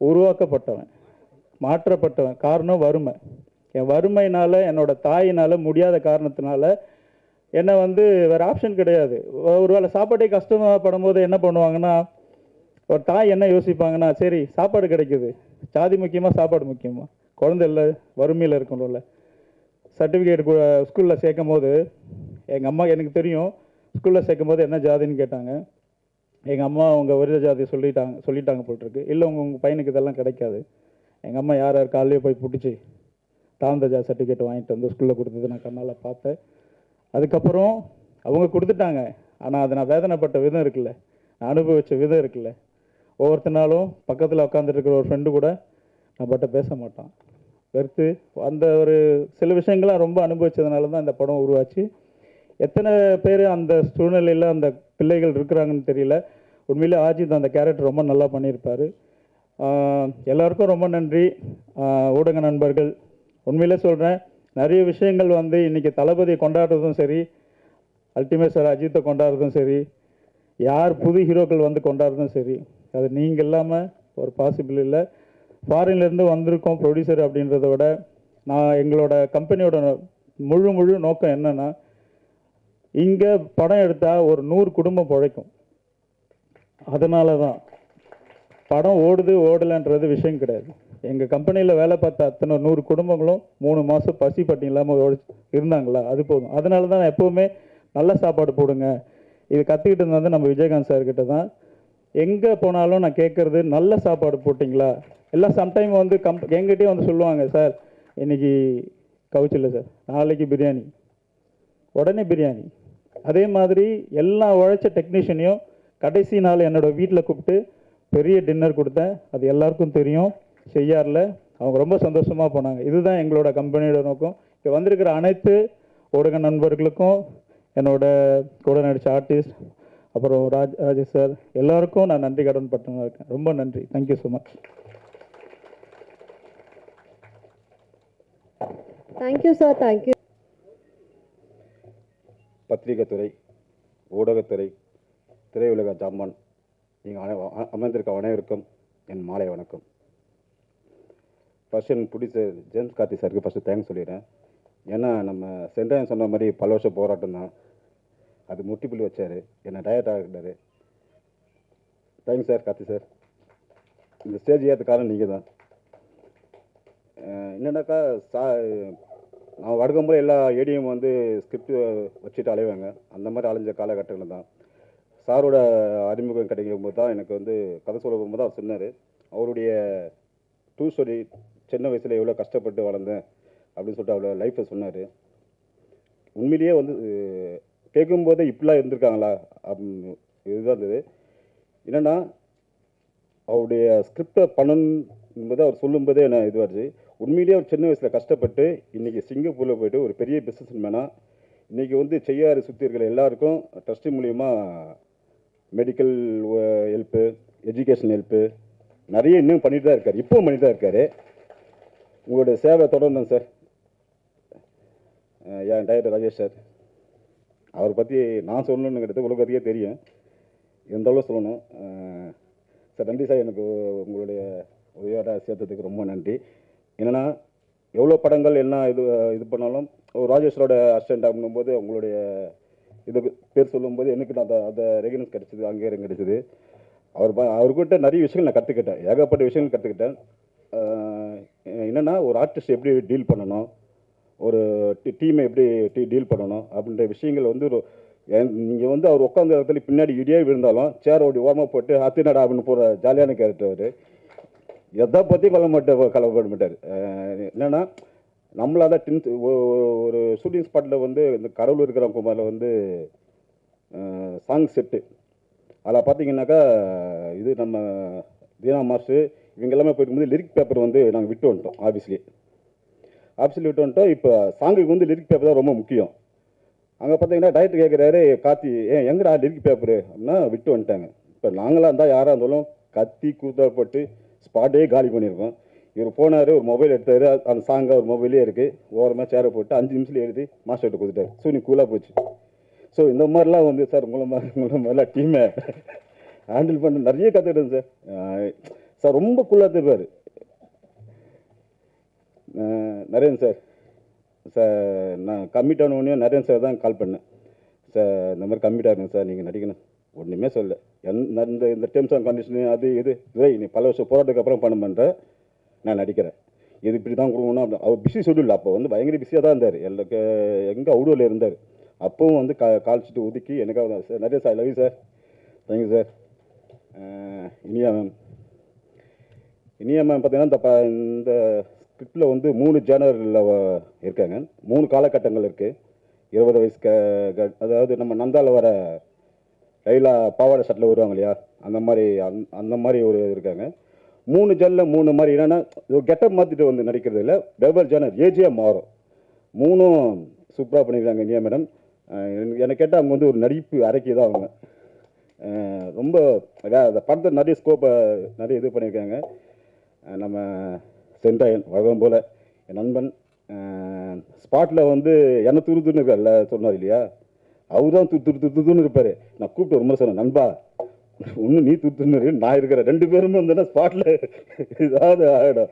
Speaker 5: உருவாக்கப்பட்டவன் மாற்றப்பட்டவன். காரணம் வறுமை. என் வறுமையினால் என்னோடய தாயினால் முடியாத காரணத்தினால என்னை வந்து வேறு ஆப்ஷன் கிடையாது. ஒரு வேளை சாப்பாட்டே கஷ்டமாக படும்போது என்ன பண்ணுவாங்கன்னா ஒரு தாய் என்ன யோசிப்பாங்கன்னா சரி சாப்பாடு கிடைக்குது. சாதி முக்கியமாக சாப்பாடு முக்கியமாக குழந்தை இல்லை வறுமையில் இருக்கணும்ல. சர்டிஃபிகேட் ஸ்கூலில் சேர்க்கும் போது எங்கள் அம்மா எனக்கு தெரியும் ஸ்கூலில் சேர்க்கும் போது என்ன ஜாதின்னு கேட்டாங்க. எங்கள் அம்மா உங்கள் வருத ஜாதி சொல்லிட்டாங்க சொல்லிட்டாங்க போட்டிருக்கு இல்லை உங்கள் உங்கள் பையனுக்கு இதெல்லாம் கிடைக்காது. எங்கள் அம்மா யார் யார் காலையிலே போய் பிடிச்சி தாந்தஜா சர்டிஃபிகேட் வாங்கிட்டு வந்து ஸ்கூலில் கொடுத்தது நான் கண்ணால் பார்த்தேன். அதுக்கப்புறம் அவங்க கொடுத்துட்டாங்க. ஆனால் அது நான் வேதனைப்பட்ட விதம் இருக்குல்ல. நான் அனுபவித்த விதம் இருக்குல்ல. ஒவ்வொருத்தனாலும் பக்கத்தில் உட்காந்துட்டு ஒரு ஃப்ரெண்டு கூட நான் பட்ட பேச மாட்டான். வெறுத்து அந்த ஒரு சில விஷயங்கள்லாம் ரொம்ப அனுபவித்ததுனால தான் இந்த படம் உருவாச்சு. எத்தனை பேர் அந்த சூழ்நிலையில் அந்த பிள்ளைகள் இருக்கிறாங்கன்னு தெரியல. உண்மையிலே ஆஜித் அந்த கேரக்டர் ரொம்ப நல்லா பண்ணியிருப்பார். எல்லாருக்கும் ரொம்ப நன்றி. ஊடக நண்பர்கள் உண்மையிலே சொல்கிறேன் நிறைய விஷயங்கள் வந்து இன்றைக்கி தளபதியை கொண்டாடுறதும் சரி அல்டிமேட் சார் அஜித்தை கொண்டாடுறதும் சரி யார் புது ஹீரோக்கள் வந்து கொண்டாடுறதும் சரி அது நீங்கள் இல்லாமல் ஒரு பாசிபிள் இல்லை. ஃபாரின்லேருந்து வந்திருக்கோம் ப்ரொடியூசர் அப்படின்றத விட நான் எங்களோட கம்பெனியோட முழு முழு நோக்கம் என்னென்னா இங்கே படம் எடுத்தால் ஒரு நூறு குடும்பம் பிழைக்கும். அதனால தான் படம் ஓடுது ஓடலைன்றது விஷயம் கிடையாது. எங்கள் கம்பெனியில் வேலை பார்த்த அத்தனை நூறு குடும்பங்களும் மூணு மாதம் பசி பட்டி இல்லாமல் இருந்தாங்களா? அது போதும். அதனால தான் நான் எப்போவுமே நல்ல சாப்பாடு போடுங்க. இது கற்றுக்கிட்டு வந்து நம்ம விஜயகாந்த் சார்கிட்ட தான். எங்கே போனாலும் நான் கேட்குறது நல்ல சாப்பாடு போட்டிங்களா? எல்லாம் சம்டைம் வந்து கம் எங்கிட்டே வந்து சொல்லுவாங்க சார் இன்றைக்கி கவுச்சு இல்லை சார் நாளைக்கு பிரியாணி. உடனே பிரியாணி. அதே மாதிரி எல்லா உழைச்ச டெக்னீஷியனையும் கடைசி நாள் என்னோட வீட்டில் கூப்பிட்டு பெரிய டின்னர் கொடுத்தேன். அது எல்லாருக்கும் தெரியும். செய்யாரில் அவங்க ரொம்ப சந்தோஷமாக போனாங்க. இதுதான் எங்களோட கம்பெனியோட நோக்கம். இப்போ வந்திருக்கிற அனைத்து ஊடக நண்பர்களுக்கும் என்னோட கூட நடித்த ஆர்டிஸ்ட் அப்புறம் ராஜ் ராஜேஷ் சார் எல்லாருக்கும் நான் நன்றி கடன் பட்டவங்க இருக்கேன். ரொம்ப நன்றி. Thank you so much
Speaker 2: thank you sir thank you
Speaker 6: பத்திரிகைத்துறை ஊடகத்துறை திரையுலக ஜாமான் நீங்கள் அனை அ- அமர்ந்திருக்க அனைவருக்கும் என் மாலை வணக்கம். ஃபர்ஸ்ட் எனக்கு பிடிச்ச ஜேம்ஸ் கார்த்தி சாருக்கு ஃபஸ்ட்டு தேங்க்ஸ் சொல்லிடுறேன். ஏன்னா நம்ம சென்ட்ராயன் சொன்ன மாதிரி பல வருஷம் போராட்டம் தான். அது முட்டிப்புள்ளி வச்சார். என்னை டயர்ட் ஆகிட்டாரு தேங்க்ஸ் சார் கார்த்தி சார். இந்த ஸ்டேஜ் ஏற்ற காரணம் நீங்கள் தான் என்னன்னாக்கா சா நான் எல்லா ஏடியும் வந்து ஸ்கிரிப்ட் வச்சுட்டு அலைவாங்க. அந்த மாதிரி அலைஞ்ச காலகட்டங்கள் தான். சாரோட அறிமுகம் கிடைக்கும் போது தான் எனக்கு வந்து கதை சொல்ல போகும்போது அவர் சொன்னார். அவருடைய டூ ஸ்டோரி சின்ன வயசில் எவ்வளோ கஷ்டப்பட்டு வளர்ந்தேன் அப்படின்னு சொல்லிட்டு அவ்வளோ லைஃப்பை சொன்னார். உண்மையிலேயே வந்து கேட்கும்போதே இப்படிலாம் இருந்திருக்காங்களா? அப்படின்னு இதுதான் இருந்தது. என்னென்னா அவருடைய ஸ்கிரிப்டை பண்ணணும்போது அவர் சொல்லும்போதே என்ன இதுவாச்சு உண்மையிலேயே அவர் சின்ன வயசில் கஷ்டப்பட்டு இன்றைக்கி சிங்கப்பூரில் போயிட்டு ஒரு பெரிய பிஸ்னஸ் மேனாக இன்றைக்கி வந்து செய்யாறு சுற்றி இருக்கிற எல்லாருக்கும் ட்ரஸ்ட்டு மூலிமா மெடிக்கல் ஹெல்ப்பு எஜுகேஷன் ஹெல்ப்பு நிறைய இன்னும் பண்ணிட்டு தான் இருக்கார். இப்போவும் பண்ணிட்டு தான் இருக்கார். உங்களுடைய சேவை தொடரணும் சார் என் டைரக்டர் ராஜேஷ் சார் அவரை பற்றி நான் சொல்லணுங்கிறது உலகத்தையே தெரியும். இருந்தாலும் சொல்லணும்? சார் நன்றி சார் எனக்கு உங்களுடைய உதவியோட சேர்த்ததுக்கு ரொம்ப நன்றி. என்னென்னா எவ்வளோ படங்கள் என்ன இது இது பண்ணாலும் ஒரு ராஜேஸ்வரோட அசிஸ்டண்ட் ஆகும்போது உங்களுடைய இதுக்கு பேர் சொல்லும்போது எனக்கு நான் அந்த அதை ரெகனன்ஸ் கிடச்சிது அங்கீகாரம் கிடச்சிது. அவர் அவர்கிட்ட நிறைய விஷயங்கள் நான் கற்றுக்கிட்டேன் ஏகப்பட்ட விஷயங்கள் கற்றுக்கிட்டேன் என்னென்னா ஒரு ஆர்டிஸ்ட் எப்படி டீல் பண்ணணும் ஒரு டீமை எப்படி டீ டீல் பண்ணணும் அப்படின்ற விஷயங்கள் வந்து ஒரு நீங்கள் வந்து அவர் உட்காந்த இடத்துல பின்னாடி இடியே விழுந்தாலும் சேர் ஓடி ஓரமாக போட்டு ஹத்தினடா அப்படின்னு போகிற ஜாலியான கேரக்டர் அவர். எதை பற்றியும் கொல்ல மாட்டார் கலப்பட மாட்டார். என்னென்னா நம்மளால் தான் டென்த் ஒரு ஷூட்டிங் ஸ்பாட்டில் வந்து இந்த கடவுள் இருக்கிற குமாரில் வந்து சாங் செட்டு அதில் பார்த்தீங்கன்னாக்கா இது நம்ம தீனா மாஸ்டர் இவங்க எல்லாமே போயிட்டு லிரிக் பேப்பர் வந்து நாங்கள் விட்டு வந்துட்டோம் ஆஃபீஸ்லேயே ஆஃபீஸில் விட்டு வந்துட்டோம். இப்போ சாங்குக்கு வந்து லிரிக் பேப்பர் தான் ரொம்ப முக்கியம். அங்கே பார்த்தீங்கன்னா டைரக்டர் கேட்குறாரு காத்தி ஏன் எங்கடா லிரிக் பேப்பரு அப்படின்னா விட்டு வந்துட்டாங்க. இப்போ நாங்களாக இருந்தால் யாராக இருந்தாலும் கத்தி கூத்தப்பட்டு ஸ்பாட்டே காலி பண்ணியிருக்கோம் இவர் போனார் ஒரு மொபைல் எடுத்தார் அந்த சாங்காக ஒரு மொபைலே இருக்குது ஓரமாக சேரை போட்டு அஞ்சு நிமிஷத்தில் எழுதி மாஸ்டர்கிட்ட கொடுத்துட்டார். ஸோ நீ கூலாக போச்சு. ஸோ இந்த மாதிரிலாம் வந்து சார் உங்களை மாதிரி உங்களை மாதிரிலாம் டீமை ஹேண்டில் பண்ண நிறைய கற்றுக்கிட்டேன் சார். சார் ரொம்ப கூலாக திருப்பார் நரேன் சார். சார் நான் கம்மிட் ஆன நரேன் சார் தான் கால் பண்ணேன். சார் இந்த மாதிரி கம்மிட் ஆகுங்க சார் நீங்கள் நடிக்கணும். ஒன்றுமே சொல்ல எந்த இந்த இந்த டேர்ம்ஸ் அண்ட் கண்டிஷனு அது இது. இதே நீ பல வருஷம் போராட்டத்துக்கு அப்புறம் பண்ண பண்ணுற நான் நடிக்கிறேன். இது இப்படி தான் கொடுக்கணும் அப்படி அவர் பிஸி ஷெடியூல் அப்போ வந்து பயங்கர பிஸியாக தான் இருந்தார். எல்லா எங்கே அவுடோவில் இருந்தார். அப்பவும் வந்து கா கால்ச்சிட்டு ஒதுக்கி எனக்காக சார் நிறைய sir love sir thank you sir Iniya ma'am Iniya பார்த்தீங்கன்னா இந்த ப இந்த ஸ்கிரிப்டில் வந்து மூணு ஜேனரில் இருக்காங்க. மூணு காலகட்டங்கள் இருக்குது இருபது வயசு க அதாவது நம்ம நந்தாவில் வர லைலா பாவாடை சட்டில் வருவாங்க இல்லையா? அந்த மாதிரி அந் அந்த மாதிரி ஒரு இருக்காங்க. மூணு ஜேனில் மூணு மாதிரி என்னென்னா கெட்டப் மாற்றிட்டு வந்து நடிக்கிறது இல்லை. வெவ்வேறு ஜேனர் ஏஜியாக மாறும் மூணும் சூப்பராக பண்ணியிருக்காங்க இனியா மேடம். என்னை கேட்டால் அவங்க வந்து ஒரு நடிப்பு அரைக்கி தான் அவங்க. ரொம்ப அதான் அந்த படத்தை நிறைய ஸ்கோப்பை நிறைய இது பண்ணியிருக்காங்க நம்ம சென்றாயன் வழக்கம் போல் என் நண்பன் ஸ்பாட்டில் வந்து என்ன துரு துருன்னு இருக்கார்ல சொன்னார் இல்லையா? அவர் தான் துரு துரு துரு துருன்னு இருப்பார். நான் கூப்பிட்டு ஒரு முறை சொன்னேன் நண்பா ஒன்று நீ துரு துருன்னு நான் இருக்கிறேன். ரெண்டு பேருமே வந்தேன்னா ஸ்பாட்டில் ஏதாவது ஆகிடும்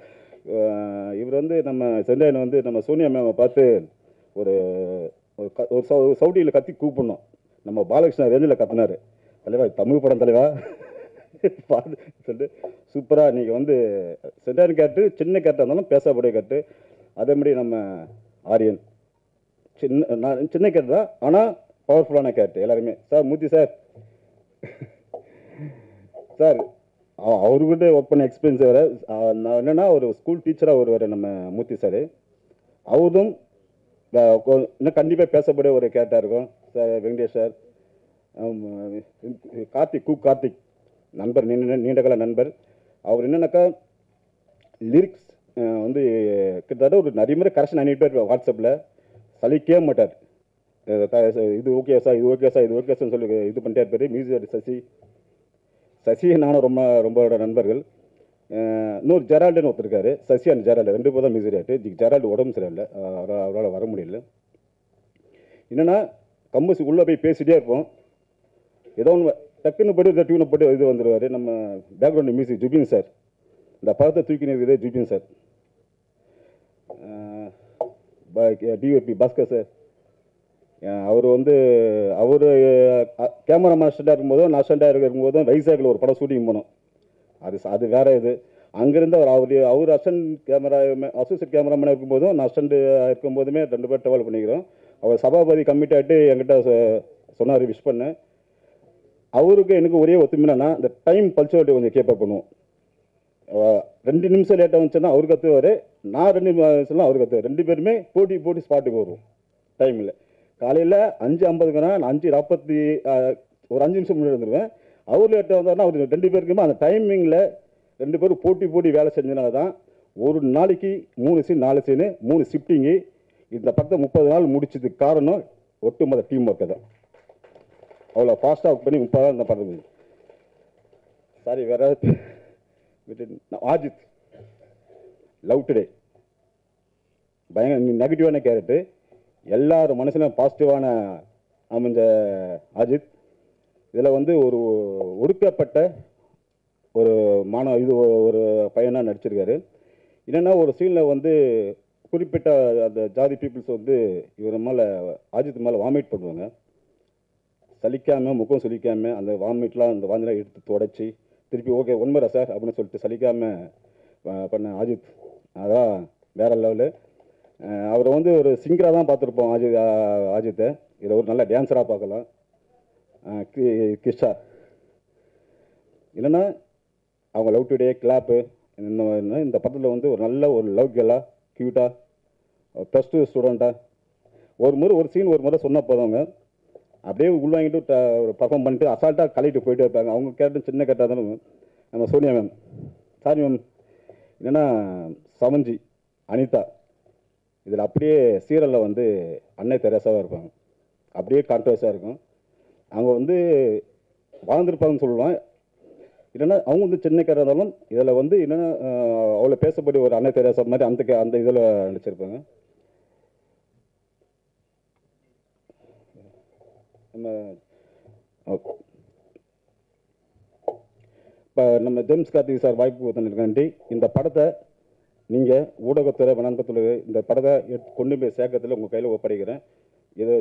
Speaker 6: இவர் வந்து நம்ம சென்றாயன் வந்து நம்ம சோனியா மேமை பார்த்து ஒரு ஒரு க- ஒரு சவு சவுடியில் கத்தி கூப்பிடணும். நம்ம பாலகிருஷ்ணன் ரேஞ்சில் கத்தினார். தலைவா தமிழ் படம் தலைவா? <laughs> பாடு சொல்லிட்டு சூப்பராக நீங்கள் வந்து சென்டான் கேட்டு சின்ன கேட்டாக இருந்தாலும் பேசக்கூடிய கேட்டு. அதே மாதிரி நம்ம ஆரியன். சின்ன நான் சின்ன கேட்டு தான் ஆனால் பவர்ஃபுல்லான கேட்டு எல்லாருமே. Sir Murthy sir. சார் அவ- அவர்கிட்ட ஒர்க் பண்ண எக்ஸ்பீரியன்ஸ் வேறு நான் என்னென்னா ஒரு ஸ்கூல் டீச்சராக வருவார் நம்ம மூர்த்தி சார் அவரும் இன்னும் கண்டிப்பாக பேசக்கூடிய ஒரு கேட்டாக இருக்கும். சார் வெங்கடேஷ் சார் கார்த்திக் கு கார்த்திக். நண்பர் நீண்ட நீண்டகால நண்பர். அவர் என்னென்னாக்கா லிரிக்ஸ் வந்து கிட்டத்தட்ட ஒரு நிறைய முறை கரெக்ஷன் அனுப்பிட்டு இருப்பார் வாட்ஸ்அப்பில் சலிக்கவே மாட்டார். த- இது ஓகே சார் இது ஓகே சார் இது ஓகே சார் சொல்லி இது பண்ணிட்டே இருப்பார். மியூசிக் சசி சசி நானும் ரொம்ப ரொம்ப நண்பர்கள். இன்னொரு ஜெரால்டுன்னு ஒருத்தருக்காரு சசி அண்ட் ஜெரால்டு ரெண்டு பேரும் தான் மியூசிக் ஆகிட்டு ஜெரால்டு உடம்பு சரியில்லை. அவரால் அவரால் வர முடியல. என்னென்னா கம்பஸுக்கு உள்ளே போய் பேசிகிட்டே இருப்போம். ஏதோ ஒன்று டக்குன்னு போட்டு இந்த டியூனை போட்டு இது வந்துடுவார் நம்ம பேக்ரவுண்டு மியூசிக் ஜுபின் சார். இந்த படத்தை தூக்கி நிற்கிறது Jubin sir. DOP Bhaskar sir. அவர் வந்து அவர் கேமராமேன் அசிஸ்டண்டாக இருக்கும்போதும் நான் அசிஸ்டண்டாக இருக்கும்போதும் வைசாக்கில் ஒரு படம் ஷூட்டிங் போனோம். அது அது வேறு இது. அங்கேருந்து அவர் அவர் அவர் அசன் கேமரா அசோசியேட் கேமராமேனாக இருக்கும்போதும் நான் அசண்ட் இருக்கும்போதுமே ரெண்டு பேர் ட்ராவல் பண்ணிக்கிறோம். அவர் சபாபதி கமிட் என்கிட்ட சொ- சொன்னார் விஷ் பண்ணேன். அவருக்கு எனக்கு ஒரே ஒத்துமைனா இந்த டைம் பல்ச்சுவாலிட்டி கொஞ்சம் கேப்பப் பண்ணுவோம். ரெண்டு நிமிஷம் லேட்டாக வந்துச்சுன்னா அவர் கற்றுவார் நான் ரெண்டு நிமிஷம்லாம் அவர் கற்றுவார் ரெண்டு பேருமே போட்டி போட்டி ஸ்பாட்டுக்கு வருவோம் டைமில் காலையில் அஞ்சு ஐம்பதுக்குனா நான் அஞ்சு நாற்பத்தி ஒரு அஞ்சு நிமிஷம் முன்னாடி வந்துடுவேன் அவர் லேட்டாக வந்தாருன்னா அவர் ரெண்டு பேருக்குமே அந்த டைமிங்கில் ரெண்டு பேரும் போட்டி போட்டி வேலை செஞ்சனால தான் ஒரு நாளைக்கு மூணு சீன் நாலு சீனு மூணு ஷிஃப்டிங்கு இந்த பக்கத்தை முப்பது நாள் முடிச்சதுக்கு காரணம் ஒட்டுமொத்த டீம் ஒர்க்கு தான். அவ்வளோ ஃபாஸ்ட்டாக பண்ணி முப்பது தான் இந்த படம் சாரி வேற ஆஜித். லவ் டுடே பயங்கர நெகட்டிவான கேரக்டர் எல்லாரும் மனசுலையும் பாசிட்டிவான அமைஞ்ச அஜித் இதில் வந்து ஒரு ஒடுக்கப்பட்ட ஒரு மாணவ இது ஒரு பையனாக நடிச்சிருக்காரு. என்னென்னா ஒரு சீனில் வந்து குறிப்பிட்ட அந்த ஜாதி பீப்புள்ஸ் வந்து இவர் மேலே அஜித் மேலே வாமிட் பண்ணுவாங்க. சலிக்காமல் முகம் சுளிக்காமல் அந்த வாமிட்லாம் அந்த வாந்திலாம் எடுத்து தொடச்சி திருப்பி ஓகே உண்மைரா சார் அப்படின்னு சொல்லிட்டு சலிக்காமல் பண்ண அஜித். அதான் வேற லெவலு அவரை வந்து ஒரு சிங்கராக தான் பார்த்துருப்போம் அஜித் அஜித்தை. இதை ஒரு நல்ல டான்ஸராக பார்க்கலாம். கி- கிஷா. இல்லைன்னா அவங்க லவ் டுடே கிளாப்பு இந்த மாதிரி இந்த படத்தில் வந்து ஒரு நல்ல ஒரு லவ் கேலாக க்யூட்டாக ப்ளஸ் டூ ஸ்டூடெண்ட்டாக ஒரு முறை ஒரு சீன் ஒரு முறை சொன்ன போதவங்க அப்படியே உள்வாங்கிட்டு பர்ஃபார்ம் பண்ணிட்டு அசால்ட்டாக கழிட்டு போயிட்டு இருப்பாங்க. அவங்க கேட்டு சின்ன கேட்டால் தானே நம்ம சோனியா மேம் சாரி மேம் என்னென்னா சமஞ்சி அனிதா இதில் அப்படியே சீரியலில் வந்து அன்னை தெரசாவாக இருப்பாங்க. அப்படியே கான்ட்ரவர்ஸாக இருக்கும். அவங்க வந்து வாழ்ந்திருப்பாங்கன்னு சொல்லலாம். இல்லைன்னா அவங்க வந்து சின்ன இருந்தாலும் இதில் வந்து என்னென்னா அவ்வளோ பேசப்படி ஒரு அன்னை தெரசா மாதிரி அந்த கே- அந்த இதில் நடிச்சிருப்பாங்க. நம்ம இப்போ நம்ம ஜேம்ஸ் கார்த்திக் சார் வாய்ப்பு கொடுத்துருக்காண்டி இந்த படத்தை நீங்கள் ஊடகத்துறை நண்பத்துறை இந்த படத்தை எடுத்து கொண்டு போய் சேர்க்கறதுல உங்கள் கையில் ஒப்படைக்கிறேன். இது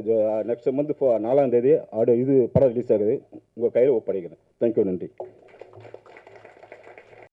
Speaker 6: நெக்ஸ்ட் மந்த் நாலாம் தேதி ஆடு இது படம் ரிலீஸ் ஆகுது. உங்கள் கையில் ஒப்படைக்கிறேன். தேங்க்யூ நன்றி.